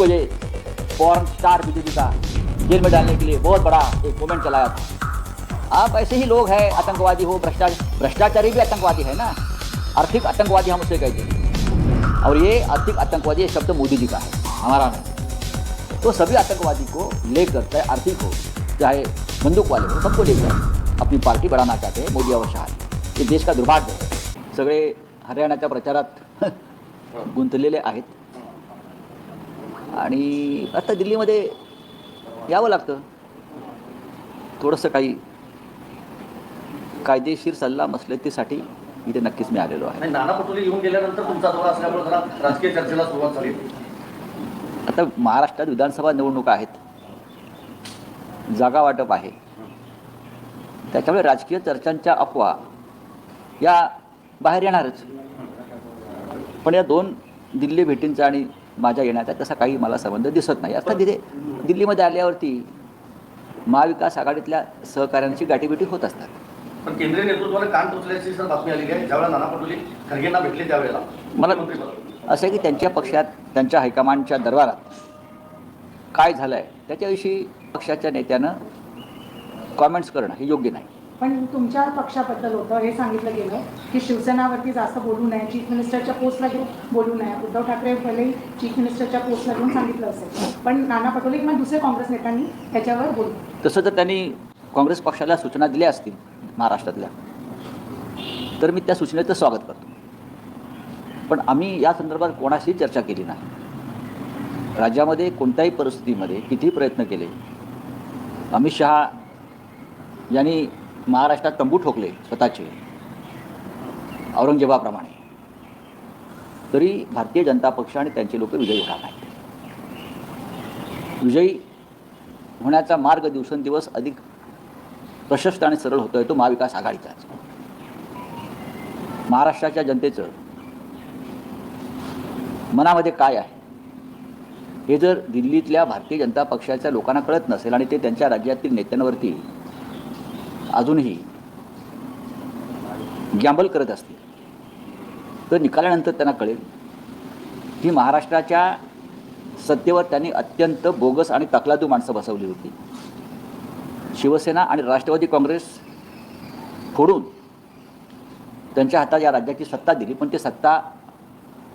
को ये porn star BJP का जेल में डालने के लिए बहुत बड़ा एक मूवमेंट चलाया था। आप ऐसे ही लोग हैं आतंकवादी हो भ्रष्टाचार भ्रष्टाचारी भी आतंकवादी है ना? आर्थिक आतंकवादी हम उसे कहते हैं और ये आर्थिक आतंकवादी शब्द मोदी जी का है हमारा नहीं। तो सभी आतंकवादी को लेकर चाहे आर्थिक हो चाहे बंदूक वाले हो सबको लेकर अपनी पार्टी बढ़ाना चाहते हैं मोदी और शाह ये देश का दुर्भाग्य है। सगळे हरियाणाच्या प्रचारात गुंतलेले आहेत. आणि आता दिल्लीमध्ये यावं लागतं. थोडंसं काही कायदेशीर सल्ला मसलतीसाठी इथे नक्कीच मी आलेलो आहे. नाना पटोले येऊन गेल्यानंतर तुमचा दौरा असल्यामुळे जरा राजकीय चर्चेला सुरुवात झाली. आता महाराष्ट्रात विधानसभा निवडणुका आहेत. जागा वाटप आहे. त्याच्यामुळे राजकीय चर्चांच्या अफवा या बाहेर येणारच. पण या दोन दिल्ली भेटींचा आणि माझ्या येण्याचा तसा काही मला संबंध दिसत नाही. अर्थात तिथे दिल्लीमध्ये आल्यावरती महाविकास आघाडीतल्या सहकाऱ्यांची गाठीभेटी होत असतात. पण केंद्रीय नेतृत्वाने कान टोचल्याची सर बातमी आलेली आहे. ज्यावेळेला नाना पटोले खरगेंना भेटले त्यावेळेला. मला. असं आहे की त्यांच्या पक्षात त्यांच्या हायकमांडच्या दरबारात काय झालं आहे त्याच्याविषयी पक्षाच्या नेत्यानं कॉमेंट्स करणं हे योग्य नाही. पण तुमच्या पक्षाबद्दल होतं हे सांगितलं गेलं की शिवसेनावरती जास्त बोलू नये चीफ मिनिस्टरच्या पोस्टला घेऊन बोलू नये. उद्धव ठाकरे पहिले चीफ मिनिस्टरच्या पोस्टला घेऊन सांगितलं असेल पण नाना पटोले किंवा दुसऱ्या काँग्रेस नेत्यांनी त्याच्यावर बोलू. तसं तर त्यांनी काँग्रेस पक्षाला सूचना दिल्या असतील महाराष्ट्रातल्या. तर मी त्या सूचनेचं स्वागत करतो. पण आम्ही या संदर्भात कोणाशीही चर्चा केली नाही. राज्यामध्ये कोणत्याही परिस्थितीमध्ये कितीही प्रयत्न केले अमित शहा यांनी महाराष्ट्रात तंबू ठोकले स्वतःचे. औरंगजेबाप्रमाणे. तरी भारतीय जनता पक्ष आणि त्यांचे लोक विजयी होणार नाहीत. विजयी होण्याचा मार्ग दिवसेंदिवस अधिक प्रशस्त आणि सरळ होतोय तो महाविकास आघाडीचाच. महाराष्ट्राच्या जनतेचं मनामध्ये काय आहे? हे जर दिल्लीतल्या भारतीय जनता पक्षाच्या लोकांना कळत नसेल आणि ते त्यांच्या राज्यातील नेत्यांवरती अजूनही गॅम्बल करत असतील. तर निकालानंतर त्यांना कळेल. की महाराष्ट्राच्या सत्तेवर त्यांनी अत्यंत बोगस आणि तकलादू माणसं बसवली होती. शिवसेना आणि राष्ट्रवादी काँग्रेस फोडून त्यांच्या हातात या राज्याची सत्ता दिली पण ते सत्ता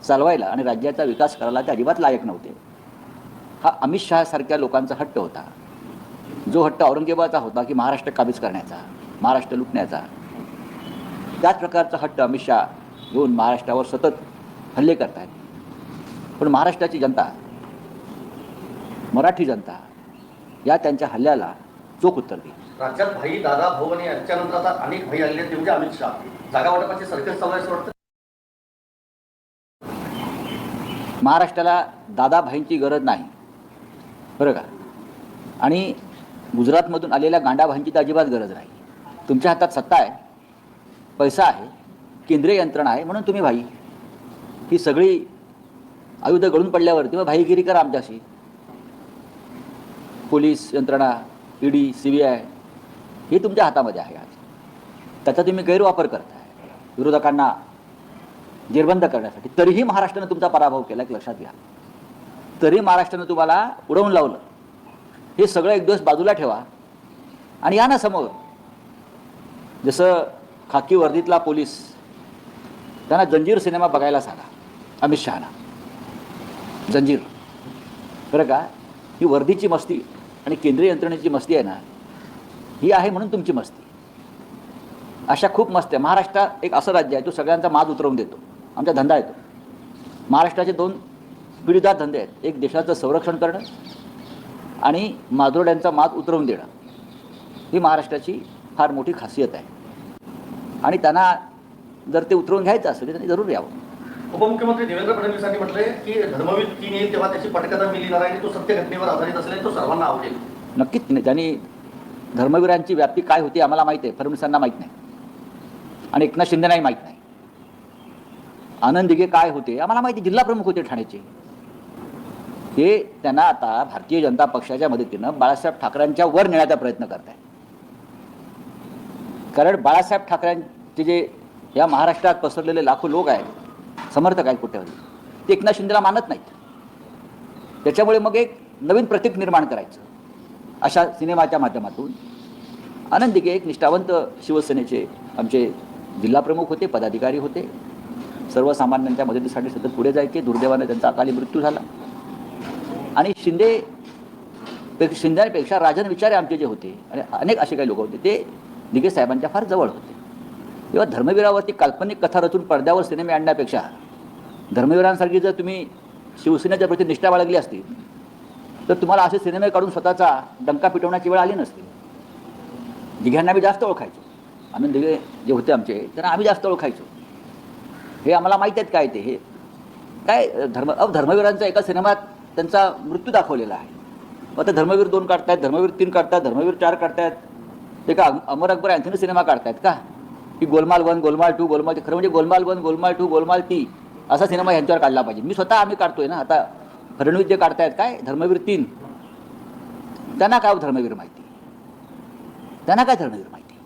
चालवायला आणि राज्याचा विकास करायला ते अजिबात लायक नव्हते. हा अमित शहासारख्या लोकांचा हट्ट होता. जो हट्ट औरंगजेबाचा होता की महाराष्ट्र काबीज करण्याचा महाराष्ट्र लुटण्याचा त्याच प्रकारचा हट्ट अमित शहा घेऊन महाराष्ट्रावर सतत हल्ले करतायत. पण महाराष्ट्राची जनता मराठी जनता या त्यांच्या हल्ल्याला चोख उत्तर देईल. राज्यात भाई दादा भाऊ आणि यांच्यानंतर आता अनेक भाई आलेले ते म्हणजे अमित शहा. जागा वाटपाची सर्कस चालू आहे वाटतं? महाराष्ट्राला दादाभाईंची गरज नाही. बरं का? आणि गुजरातमधून आलेल्या गांडाभांची तर अजिबात गरज नाही. तुमच्या हातात सत्ता आहे पैसा आहे केंद्रीय यंत्रणा आहे म्हणून तुम्ही भाई. ही सगळी आयुधं गळून पडल्यावरती मग भाईगिरी करा आमच्याशी. पोलीस यंत्रणा ईडी सी बी आय हे तुमच्या हातामध्ये आहे आज. त्याचा तुम्ही गैरवापर करताय. विरोधकांना जेरबंद करण्यासाठी. तरीही महाराष्ट्रानं तुमचा पराभव केला एक लक्षात घ्या. तरी महाराष्ट्रानं तुम्हाला उडवून लावलं. हे सगळं एक दिवस बाजूला ठेवा. आणि या ना समोर. जसं खाकी वर्दीतला पोलीस त्यांना जंजीर सिनेमा बघायला सांगा. अमित शहाना. जंजीर. बरं का? ही वर्दीची मस्ती आणि केंद्रीय यंत्रणेची मस्ती आहे ना ही आहे म्हणून तुमची मस्ती. अशा खूप मस्त्या महाराष्ट्रात एक असं राज्य आहे तो सगळ्यांचा माज उतरवून देतो. आमचा धंदा येतो. महाराष्ट्राचे दोन पिढीदार धंदे आहेत. एक देशाचं संरक्षण करणं आणि माजोड्यांचा माज उतरवून देणं ही महाराष्ट्राची फार मोठी खासियत आहे. आणि त्यांना जर ते उतरवून घ्यायचं असेल तर त्यांनी जरूर यावं. उपमुख्यमंत्री देवेंद्र फडणवीसांनी म्हटलंय की धर्मवीर तीन येईल तेव्हा त्याची पटकथा आहे आणि तो सत्य घटनेवर आधारित असेल तो सर्वांना आवडेल. नक्कीच नाही त्यांनी धर्मवीरांची व्याप्ती काय होती आम्हाला माहीत आहे फडणवीसांना माहीत नाही. आणि एकनाथ शिंदेनाही माहीत नाही. आनंद दिघे काय होते आम्हाला माहिती जिल्हा प्रमुख होते ठाण्याचे. हे त्यांना आता भारतीय जनता पक्षाच्या मदतीनं बाळासाहेब ठाकरेंच्या वर नेण्याचा प्रयत्न करत आहे कारण बाळासाहेब ठाकरेंचे जे या महाराष्ट्रात पसरलेले लाखो लोक आहेत समर्थक आहेत कुठे ते एकनाथ शिंदेला मानत नाहीत. त्याच्यामुळे मग एक नवीन प्रतीक निर्माण करायचं अशा सिनेमाच्या माध्यमातून. आनंद दिघे एक निष्ठावंत शिवसेनेचे आमचे जिल्हाप्रमुख होते पदाधिकारी होते. सर्वसामान्यांच्या मदतीसाठी सतत पुढे जायचे. दुर्दैवाने त्यांचा अकाली मृत्यू झाला. आणि शिंदे शिंद्यांपेक्षा राजन विचारे आमचे जे होते आणि अनेक असे काही लोक होते ते दिघे साहेबांच्या फार जवळ होते. तेव्हा धर्मवीरावरती काल्पनिक कथा रचून पडद्यावर सिनेमे आणण्यापेक्षा धर्मवीरांसारखी जर तुम्ही शिवसेनेच्या प्रती निष्ठा बाळगली असती तर तुम्हाला असे सिनेमे काढून स्वतःचा डंका पिटवण्याची वेळ आली नसती. दिघ्यांना आम्ही जास्त ओळखायचो. आनंद दिघे जे होते आमचे त्यांना आम्ही जास्त ओळखायचो. हे आम्हाला माहीत आहेत काय ते? हे काय धर्म अ धर्मवीरांचा एका सिनेमात त्यांचा मृत्यू दाखवलेला आहे. मग आता धर्मवीर दोन काढतायत धर्मवीर तीन काढतात धर्मवीर चार काढतायत. ते का अमर अकबर अँथनी सिनेमा काढतायत का? की गोलमाल वन गोलमाल टू गोलमाल खरं म्हणजे गोलमाल वन गोलमाल टू गोलमाल ती असा सिनेमा ह्यांच्यावर काढला पाहिजे. मी स्वतः आम्ही काढतोय ना आता फडणवीस जे काढतायत काय? धर्मवीर तीन. त्यांना काय हो धर्मवीर माहिती? त्यांना काय धर्मवीर माहिती?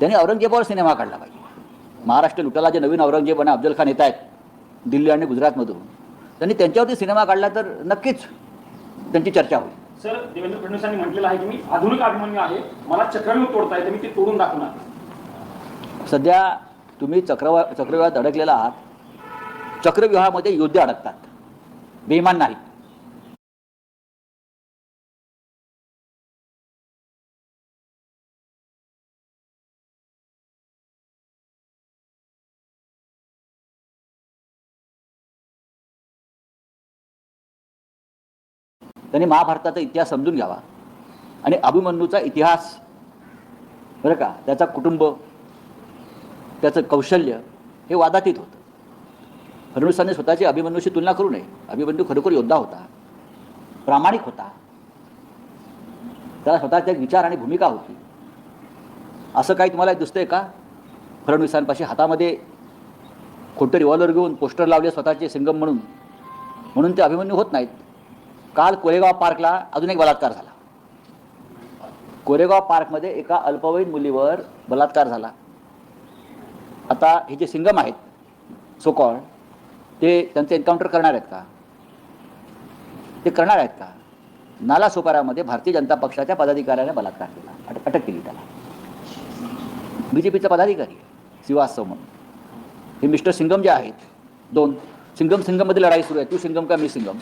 त्यांनी औरंगजेबावर सिनेमा काढला पाहिजे. महाराष्ट्र लुटाला जे नवीन औरंगजेब आणि अफजल खान येत आहेत दिल्ली आणि गुजरातमधून त्यांनी त्यांच्यावरती सिनेमा काढला तर नक्कीच त्यांची चर्चा होईल. सर देवेंद्र फडणवीसांनी म्हटलेलं आहे की मी आधुनिक अभिमन्यू आहे मला चक्रव्यूह तोडता येते मी ते तोडून दाखवणार. सध्या तुम्ही चक्रवा चक्रव्यूहात अडकलेला आहात. चक्रव्यूहामध्ये योद्धे अडकतात. बेईमान नाहीत. त्यांनी महाभारताचा इतिहास समजून घ्यावा. आणि अभिमन्यूचा इतिहास बरं का त्याचा कुटुंब त्याचं कौशल्य हे वादातीत होतं. फडणवीसांनी स्वतःची अभिमन्यूशी तुलना करू नये. अभिमन्यू खरोखर योद्धा होता प्रामाणिक होता. त्याला स्वतःचा एक विचार आणि भूमिका होती. असं काही तुम्हाला दिसतंय का? फडणवीसांपाशी हातामध्ये खोटं रिव्हॉल्वर घेऊन पोस्टर लावले स्वतःचे सिंगम म्हणून. म्हणून ते अभिमन्यू होत नाहीत. काल कोरेगाव पार्कला अजून एक बलात्कार झाला. कोरेगाव पार्कमध्ये एका अल्पवयीन मुलीवर बलात्कार झाला. आता हे जे सिंगम आहेत सोकॉळ ते त्यांचे एन्काउंटर करणार आहेत का? ते करणार आहेत का? नाला सोपारामध्ये भारतीय जनता पक्षाच्या पदाधिकाऱ्याने बलात्कार केला. अटक अटक केली त्याला. बी जे पीचा पदाधिकारी श्रीवास्तव म्हणून हे मिस्टर सिंगम जे आहेत दोन. सिंगम सिंगममध्ये लढाई सुरू आहे. तू सिंगम का मी सिंगम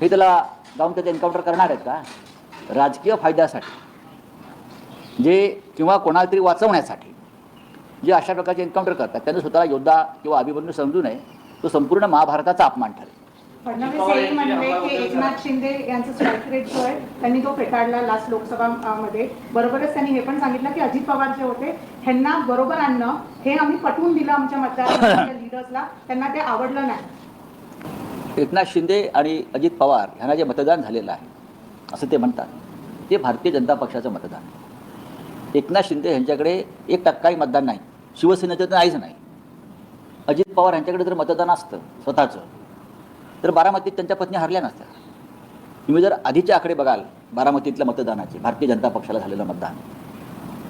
हे त्याला जाऊन त्याचं एन्काउंटर करणार आहेत का? राजकीय फायद्यासाठी. जे किंवा कोणाला तरी वाचवण्यासाठी. जे अशा प्रकारचे एन्काउंटर करतात. त्यांना स्वतःला योद्धा किंवा अभिमन्यू समजू नये. तो संपूर्ण महाभारताचा अपमान ठरेल. फडणवीस एकनाथ शिंदे यांचं जो आहे त्यांनी तो फेटाळला लास्ट लोकसभा मध्ये. बरोबरच त्यांनी हे पण सांगितलं की अजित पवार जे होते ह्यांना बरोबर आणणं हे आम्ही पटवून दिलं आमच्या मतदार लिडर्सला त्यांना ते आवडलं नाही. एकनाथ शिंदे आणि अजित पवार यांना जे मतदान झालेलं आहे असं ते म्हणतात. ते भारतीय जनता पक्षाचं मतदान एकनाथ शिंदे यांच्याकडे एक टक्काही मतदान नाही. शिवसेनेचं तर नाहीच नाही. अजित पवार यांच्याकडे जर मतदान असतं स्वतःचं तर बारामतीत त्यांच्या पत्नी हरल्या नसत्या. तुम्ही जर आधीचे आकडे बघाल बारामतीतल्या मतदानाचे भारतीय जनता पक्षाला झालेलं मतदान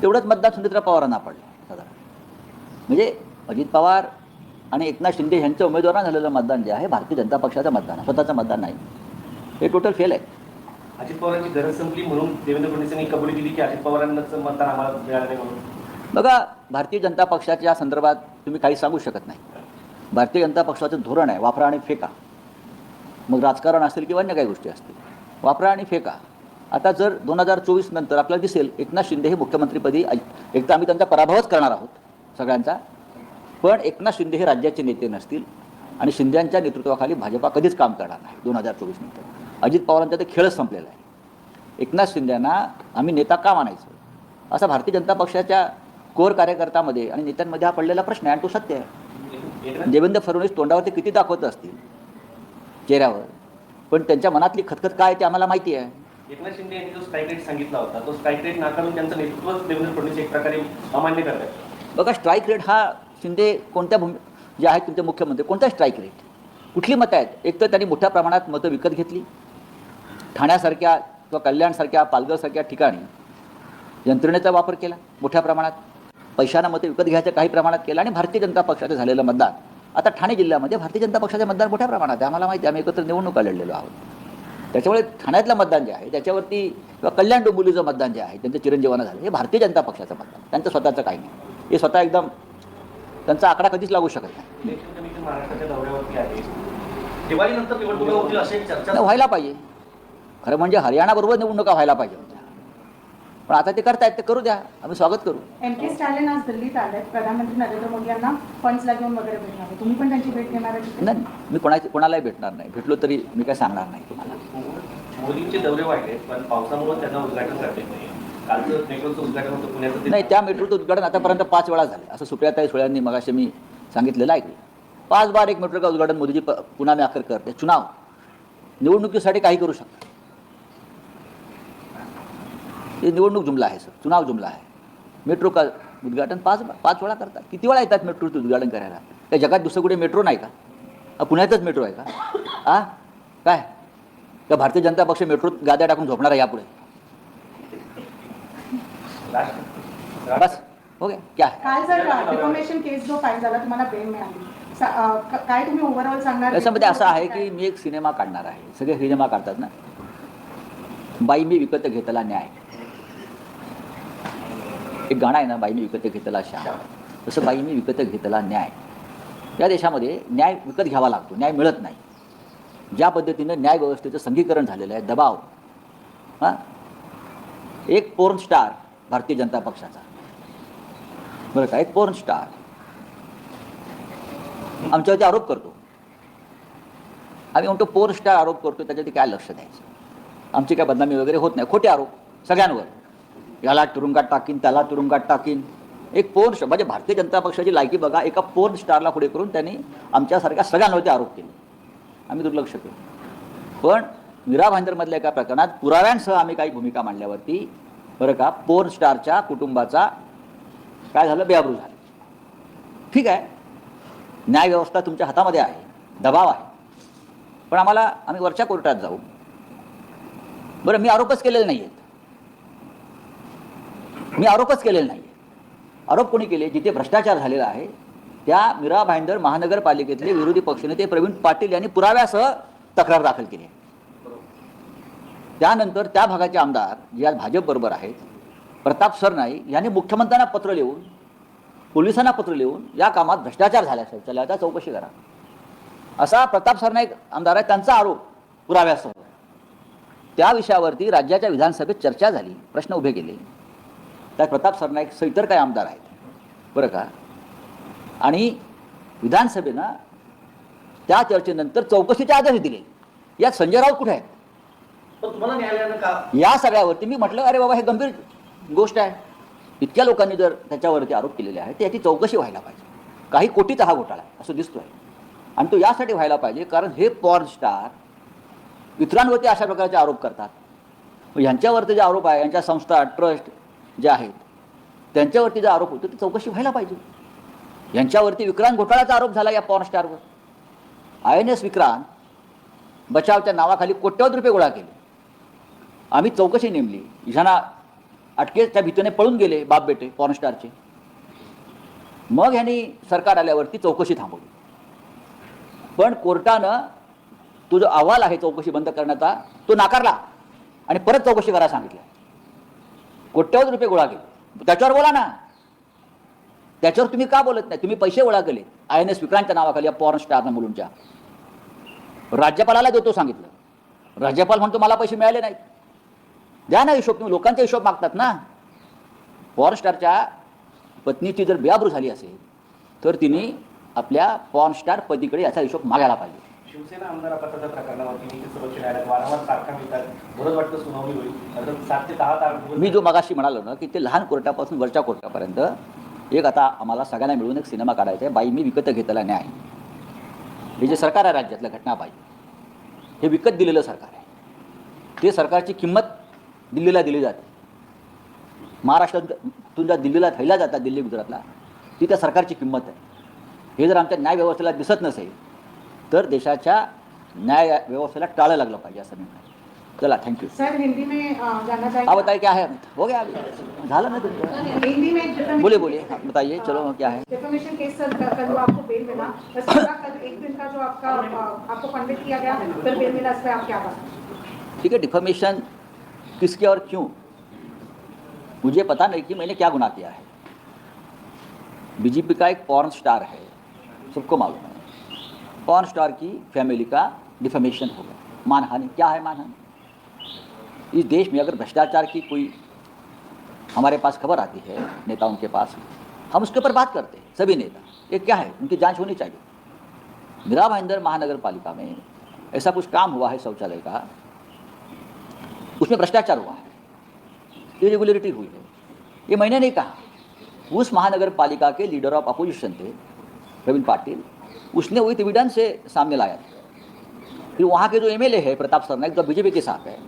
तेवढंच मतदान सुनेत्रा पवारांना पडलं. साधारण. म्हणजे अजित पवार आणि एकनाथ शिंदे यांच्या उमेदवारांना झालेलं मतदान जे आहे भारतीय जनता पक्षाचं मतदान आहे स्वतःचं मतदान नाही. हे टोटल फेल आहे. अजित पवारांची गरज संपली म्हणून देवेंद्र फडणवीसांनी कबुली दिली की अजित पवारांनाच मतदान आम्हाला मिळालं नाही म्हणून. बघा भारतीय जनता पक्षाच्या संदर्भात तुम्ही काही सांगू शकत नाही. भारतीय जनता पक्षाचं धोरण आहे वापरा आणि फेका. मग राजकारण असेल किंवा अन्य काही गोष्टी असतील वापरा आणि फेका. आता जर दोन हजार चोवीस नंतर आपल्याला दिसेल एकनाथ शिंदे हे मुख्यमंत्रीपदी एक तर आम्ही त्यांचा पराभवच करणार आहोत सगळ्यांचा. पण एकनाथ शिंदे हे राज्याचे नेते नसतील आणि शिंदेच्या नेतृत्वाखाली भाजपा कधीच काम करणार नाही दोन हजार चोवीस नंतर. अजित पवारांचा ते खेळच संपलेला आहे. एकनाथ शिंदेना आम्ही नेता का मानायचं? असा भारतीय जनता पक्षाच्या कोर कार्यकर्त्यामध्ये आणि नेत्यांमध्ये हा पडलेला प्रश्न आहे आणि तो सत्य आहे. देवेंद्र फडणवीस तोंडावरती किती दाखवत असतील? चेहऱ्यावर. पण त्यांच्या मनातली खतखत काय ते आम्हाला माहिती आहे. एकनाथ शिंदे यांनी जो स्ट्राईक रेट सांगितला होता तो स्ट्राईक रेट नाकारून त्यांचं नेतृत्वच देवेंद्र फडणवीस एक प्रकारे अमान्य करतात. बघा स्ट्राईक रेट हा शिंदे कोणत्या भूमी जे आहेत तुमचे मुख्यमंत्री कोणता स्ट्राईक रेट कुठली मतं आहेत? एक तर त्यांनी मोठ्या प्रमाणात मतं विकत घेतली. ठाण्यासारख्या किंवा कल्याणसारख्या पालघरसारख्या ठिकाणी यंत्रणेचा वापर केला मोठ्या प्रमाणात. पैशांना मतं विकत घ्यायचं काही प्रमाणात केलं आणि भारतीय जनता पक्षाचं झालेलं मतदान. आता ठाणे जिल्ह्यामध्ये भारतीय जनता पक्षाचे मतदान मोठ्या प्रमाणात आहे. आम्हाला माहिती आहे आम्ही एकत्र निवडणुका लढलेलो आहोत. त्याच्यामुळे ठाण्यातलं मतदान जे आहे त्याच्यावरती किंवा कल्याण डोंबिवलीचं मतदान जे आहे त्यांचं चिरंजीवानं झालं. हे भारतीय जनता पक्षाचं मतदान. त्यांचं स्वतःचं काही नाही. हे स्वतः एकदम त्यांचा आकडा कधीच लागू शकत नाही. व्हायला पाहिजे. खरं म्हणजे हरियाणाबरोबर निवडणुका व्हायला पाहिजे होत्या. पण आता ते करतायत ते करू द्या. आम्ही स्वागत करू. एम के स्टॅलिन आज दिल्लीत आलेत. प्रधानमंत्री नरेंद्र मोदी यांना फंड्सला घेऊन वगैरे भेटणार तुम्ही पण त्यांची भेट घेणार? नाही मी कोणाची कोणालाही भेटणार नाही. भेटलो तरी मी काय सांगणार नाही तुम्हाला. मोदींचे दौरे वाढले पण पावसामुळे त्यांना उद्घाटन करता येत नाही. नाही त्या मेट्रोचं उद्घाटन आतापर्यंत पाच वेळा झालं. असं सुप्रियाताई सुळ्यांनी मगाशी मी सांगितलेलं आहे. पाच बार एक मेट्रो का उद्घाटन मोदीजी पुन्हा में आकर करते. चुनाव. निवडणुकीसाठी काही करू शकतात हे निवडणूक जुमला आहे सर. चुनाव जुमला आहे. मेट्रो का उद्घाटन पाच पाच वेळा करतात. किती वेळा येतात मेट्रोचं उद्घाटन करायला? त्या जगात दुसरं कुठे मेट्रो नाही का? पुण्यातच मेट्रो आहे का? आ? काय? का भारतीय जनता पक्ष मेट्रोत गाद्या टाकून झोपणार आहे यापुढे. बस. हो गया क्या काल जर डिफॉर्मेशन केस जो फाईल झाला तुम्हाला बेल मिळाली. काय तुम्ही ओव्हरऑल सांगणार? असं आहे की मी एक सिनेमा काढणार आहे. सगळे सिनेमा काढतात ना? बाई मी विकत घेतला न्याय. एक गाणं आहे ना बाई मी विकत घेतला श्याम तसं बाई मी विकत घेतला न्याय. या देशामध्ये न्याय विकत घ्यावा लागतो. न्याय मिळत नाही. ज्या पद्धतीनं न्याय व्यवस्थेचं संघीकरण झालेलं आहे दबाव. हां? एक पोर्न स्टार भारतीय जनता पक्षाचा. बरं का? एक पोर्न स्टार आमच्यावरती आरोप करतो. आम्ही म्हणतो पोर स्टार आरोप करतो त्याच्यावरती काय लक्ष द्यायचं? आमची काय बदनामी वगैरे होत नाही. खोटे आरोप सगळ्यांवर. याला तुरुंगात टाकीन त्याला तुरुंगात टाकीन. एक पोर्न स्टार म्हणजे भारतीय जनता पक्षाची लायकी बघा एका पोर्न स्टारला पुढे करून त्यांनी आमच्यासारख्या सगळ्यांवरती आरोप केले. आम्ही दुर्लक्ष केलं. पण मीरा भांदरमधल्या एका प्रकरणात पुराव्यांसह आम्ही काही भूमिका मांडल्यावरती बरं का? पोर्न स्टारच्या कुटुंबाचा काय झालं? बेआबरू झालं. ठीक आहे. न्यायव्यवस्था तुमच्या हातामध्ये आहे. दबाव आहे. पण आम्हाला आम्ही वरच्या कोर्टात जाऊ. बरं मी आरोपच केलेले नाही आहेत मी आरोपच केलेले नाही आरोप कोणी केले? जिथे भ्रष्टाचार झालेला आहे त्या मीरा भाईंदर महानगरपालिकेतले विरोधी पक्षनेते प्रवीण पाटील यांनी पुराव्यासह तक्रार दाखल केली आहे. त्यानंतर त्या भागाचे आमदार जे आज भाजपबरोबर आहेत प्रताप सरनाईक यांनी मुख्यमंत्र्यांना पत्र लिहून पोलिसांना पत्र लिहून या कामात भ्रष्टाचार झाला चला आता चौकशी करा. असा प्रताप सरनाईक आमदार आहे त्यांचा आरोप पुराव्यासह. त्या विषयावरती राज्याच्या विधानसभेत चर्चा झाली प्रश्न उभे केले. त्यात प्रताप सरनाईक सह इतर काही आमदार आहेत. बरं का? आणि विधानसभेनं त्या चर्चेनंतर चौकशीचे आदेश दिले. यात संजय राऊत कुठे आहेत? तुम्हाला न्यायालयानं का? या सगळ्यावरती मी म्हटलं अरे बाबा हे गंभीर गोष्ट आहे. इतक्या लोकांनी जर त्याच्यावरती आरोप केलेले आहेत तर याची चौकशी व्हायला पाहिजे. काही कोटीचा हा घोटाळा आहे असं दिसतोय. आणि तो यासाठी व्हायला पाहिजे कारण हे पॉर्न स्टार इतरांवरती अशा प्रकारचे आरोप करतात. यांच्यावरती जे आरोप आहे यांच्या संस्था ट्रस्ट जे आहेत त्यांच्यावरती जे आरोप होतो ती चौकशी व्हायला पाहिजे. यांच्यावरती विक्रांत घोटाळ्याचा आरोप झाला या पॉर्न स्टारवर आय एन एस विक्रांत बचावच्या नावाखाली कोट्यवधी रुपये गोळा केले. आम्ही चौकशी नेमली. ह्यांना अटकेच्या भीतीने पळून गेले बाप बेटे पॉर्नस्टारचे मग ह्यांनी सरकार आल्यावरती चौकशी थांबवली. पण कोर्टानं तो जो अहवाल आहे चौकशी बंद करण्याचा तो नाकारला आणि परत चौकशी करायला सांगितलं. कोट्यावधी रुपये गोळा केले. त्याच्यावर बोला ना. त्याच्यावर तुम्ही का बोलत नाही? तुम्ही पैसे गोळा केले. आय एन एस विक्रांतच्या नावाखाली या पॉर्न स्टार मुलूंच्या राज्यपालाला देतो सांगितलं. राज्यपाल म्हणतो मला पैसे मिळाले नाहीत. द्या ना हिशोब तुम्ही लोकांचा हिशोब मागतात ना. पॉर्न स्टारच्या पत्नीची जर बेआबरू झाली असेल तर तिने आपल्या पॉर्न स्टार पतीकडे याचा हिशोब मागायला पाहिजे. शिवसेना आमदार अपघाताच्या प्रकरणावरती नीती सर्वोच्च न्यायालयात वारंवार तारखा मिळतात. बरंच वाटतं सुनावणी होईल. अर्थात सात ते दहा तारखे मी जो मगाशी म्हणालो ना की ते लहान कोर्टापासून वरच्या कोर्टापर्यंत एक आता आम्हाला सगळ्यांना मिळून एक सिनेमा काढायचा आहे. बाई मी विकत घेतला न्याय. हे जे सरकार आहे राज्यातलं घटना पाहिजे. हे विकत दिलेलं सरकार आहे. ते सरकारची किंमत दिल्लीला दिली जाते. महाराष्ट्रातून ज्या दिल्लीला थैला जातात दिल्ली गुजरातला. ती त्या सरकारची किंमत आहे. हे जर आमच्या न्याय व्यवस्थेला दिसत नसेल तर देशाच्या न्याय व्यवस्थेला टाळं लागलं पाहिजे असं मी चला थँक्यू सर हिंदी में बताइए क्या है? हो गया अभी. झालं ना हिंदी में defamation- बोलिए बताइए चलो क्या है? डिफॉर्मेशन केस सर कल जो आपको बेल मिला। बस पूरा कल एक दिन का जो आपका अ, आपको कन्विक्ट किया गया फिर बेल मिला इस पर आप क्या बताएं ठीक है डिफॉर्मेशन किसके और क्यों? मुझे पता नहीं कि मैंने क्या गुनाह किया है। बीजेपी का एक पॉर्न स्टार है, सबको मालूम है। पॉर्न स्टार की फैमिली का डिफॉर्मेशन हो गया। मानहानि, क्या है मानहानि? इस देश में अगर भ्रष्टाचार की कोई हमारे पास खबर आती है नेताओं के पास, हम उसके ऊपर बात करते हैं, सभी नेता। ये क्या है? उनकी जाँच होनी चाहिए। मीरा भाईंदर महानगर पालिका में ऐसा कुछ काम हुआ है शौचालय का उसमें भ्रष्टाचार हुआ है। इरेगुलरिटी हुई है। ये मैंने नहीं कहा। उस महानगर पालिका के लीडर ऑफ़ अपोजिशन थे, प्रवीण पाटिल, उसने वही एविडेंस से सामने लाया था। फिर वहाँ के जो एमएलए है, प्रताप सरनाइक जो बीजेपी के साथ है,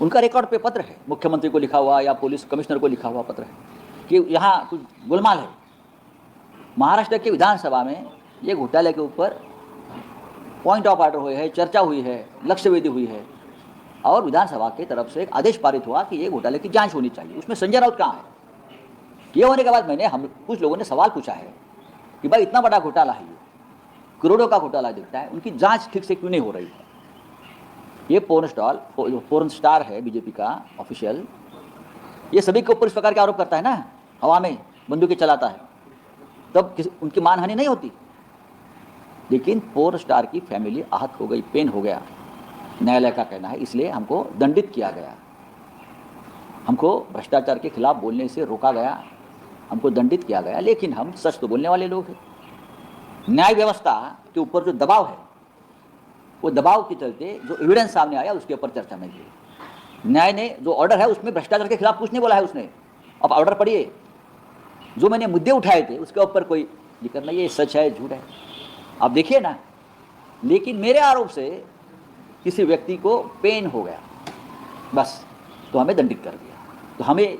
उनका रिकॉर्ड पे पत्र है। मुख्यमंत्री को लिखा हुआ या पुलिस कमिश्नर को लिखा हुआ पत्र है कि यहाँ कुछ गोलमाल है। महाराष्ट्र के विधानसभा में ये घोटाले के ऊपर पॉइंट ऑफ़ ऑर्डर हुए है, चर्चा हुई है लक्ष्यवेदी हुई है। और विधानसभा की तरफ़ से एक आदेश पारित हुआ कि ये घोटाले की जाँच होनी चाहिए। उसमें संजय राउत कहाँ है? ये होने के बाद मैंने हम कुछ लोगों ने सवाल पूछा है कि भाई इतना बड़ा घोटाला है ये। करोड़ों का घोटाला दिखता है, उनकी जाँच ठीक से क्यों नहीं हो रही है? ये पोर्न स्टॉल पोर्न स्टार है बीजेपी का ऑफिशियल ये सभी के ऊपर इस प्रकार के आरोप करता है ना? हवा में बंदूकें चलाता है। तब किस, उनकी मानहानि नहीं होती? लेकिन पोर्न स्टार की फैमिली आहत हो गई पेन हो गया। न्यायालय का कहना है, इसलिए हमको दंडित किया गया। हमको भ्रष्टाचार के खिलाफ बोलने से रोका गया, हमको दंडित किया गया, लेकिन हम सच तो बोलने वाले लोग हैं। न्याय व्यवस्था के ऊपर जो दबाव है, वो दबाव के चलते जो एविडेंस सामने आया, उसके ऊपर चर्चा में की न्याय ने जो ऑर्डर है, उसमें भ्रष्टाचार के खिलाफ कुछ नहीं बोला है उसने। अब ऑर्डर पढ़िए। जो मैंने मुद्दे उठाए थे, उसके ऊपर कोई ज़िक्र नहीं ये सच है, झूठ है। आप देखिए ना। लेकिन मेरे आरोप से किसी व्यक्ति को पेन हो गया। बस तो हमें दंडित कर दिया। तो हमें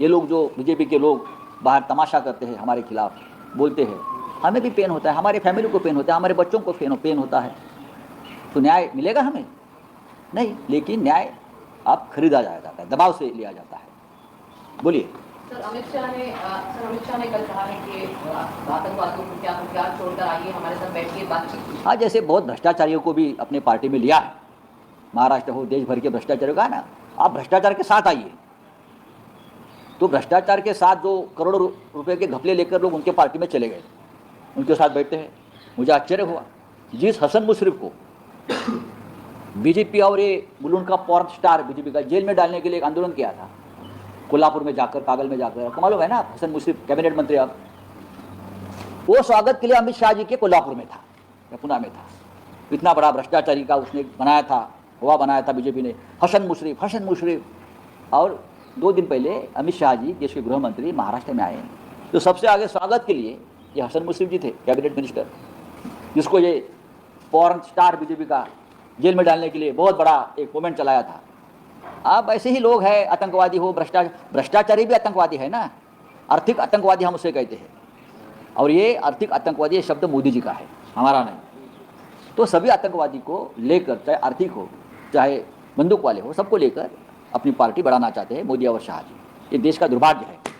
ये लोग जो बीजेपी के लोग बाहर तमाशा करते हैं हमारे खिलाफ, बोलते हैं, हमें भी पेन होता है, हमारे फैमिली को पेन होता है, हमारे बच्चों को पेन पेन होता है। तो न्याय मिलेगा हमें? नहीं, लेकिन न्याय आप खरीदा जाया जाता है, दबाव से लिया जाता है। बोलिए। सर, अमित शाह ने सर, अमित शाह ने कल कहा है कि आतंकवादियों को क्या छोड़कर आइए, हमारे साथ बातचीत हाँ जैसे बहुत भ्रष्टाचारियों को भी अपने पार्टी में लिया है। महाराष्ट्र हो देश भर के भ्रष्टाचारियों का ना? आप भ्रष्टाचार के साथ आइए। तो भ्रष्टाचार के साथ जो करोड़ों रुपए के घपले लेकर लोग उनके पार्टी में चले गए। उनके साथ बैठते हैं। मुझे आश्चर्य हुआ जिस हसन मुशरफ को बीजेपी और ये बुलून का पॉर्न स्टार बीजेपी का जेल में डालने के लिए एक आंदोलन किया था कोल्हापुर में जाकर, कागल में जाकर। आपको मालूम है ना, हसन मुशरफ, कैबिनेट मंत्री अब वो स्वागत के लिए अमित शाह जी के कोल्हापुर में था, या पुणे में था। इतना बड़ा भ्रष्टाचारी का उसने बनाया था, हुआ बनाया था बीजेपी ने। हसन मुशरफ हसन मुशरफ। और दो दिन पहले अमित शाह जी देश के गृह मंत्री महाराष्ट्र में आए हैं। तो सबसे आगे स्वागत के लिए ये हसन मुशरफ जी थे, कैबिनेट मिनिस्टर। जिसको ये फॉरन स्टार बीजेपी का जेल में डालने के लिए बहुत बड़ा एक मूवमेंट चलाया था। अब ऐसे ही लोग हैं, आतंकवादी हो भ्रष्टाचार भ्रष्टाचारी भी आतंकवादी है ना? आर्थिक आतंकवादी हम उसे कहते हैं। और ये आर्थिक आतंकवादी शब्द मोदी जी का है, हमारा नहीं। तो सभी आतंकवादी को लेकर, चाहे आर्थिक हो, चाहे बंदूक वाले हो, सबको लेकर अपनी पार्टी बढ़ाना चाहते हैं मोदी और शाह जी। ये देश का दुर्भाग्य है।